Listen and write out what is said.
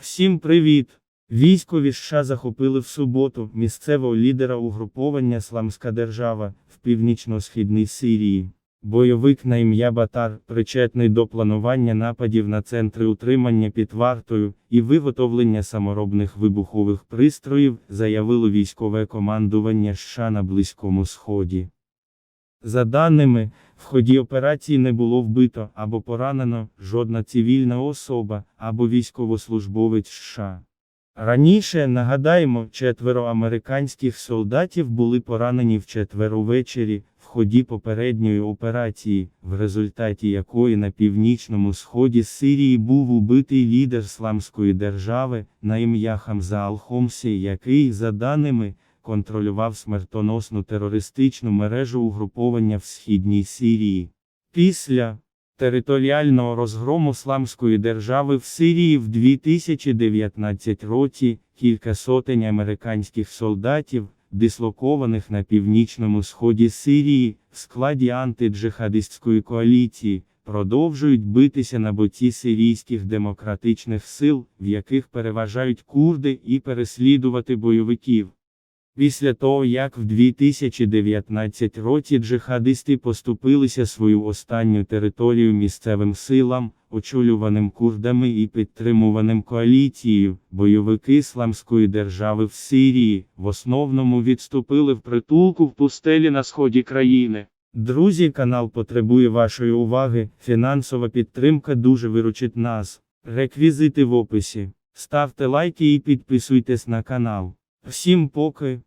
Всім привіт! Військові США захопили в суботу місцевого лідера угруповання Сламська держава в північно-східній Сирії. Бойовик на ім'я Батар, причетний до планування нападів на центри утримання під вартою і виготовлення саморобних вибухових пристроїв, заявило військове командування США на Близькому Сході. За даними, в ході операції не було вбито або поранено жодна цивільна особа або військовослужбовець США. Раніше, нагадаємо, четверо американських солдатів були поранені в четвер увечері в ході попередньої операції, в результаті якої на північному сході Сирії був убитий лідер Сламської держави на ім'я Хамза Ал-Хомсі, який, за даними, контролював смертоносну терористичну мережу угруповання в східній Сирії. Після територіального розгрому Сламської держави в Сирії в 2019 році кілька сотень американських солдатів, дислокованих на північному сході Сирії, в складі антиджихадистської коаліції, продовжують битися на боці сирійських демократичних сил, в яких переважають курди, і переслідувати бойовиків. Після того, як в 2019 році джихадисти поступилися свою останню територію місцевим силам, очолюваним курдами і підтримуваним коаліцією, бойовики Ісламської держави в Сирії, в основному відступили в притулку в пустелі на сході країни. Друзі, канал потребує вашої уваги, фінансова підтримка дуже виручить нас. Реквізити в описі. Ставте лайки і підписуйтесь на канал. Всім поки.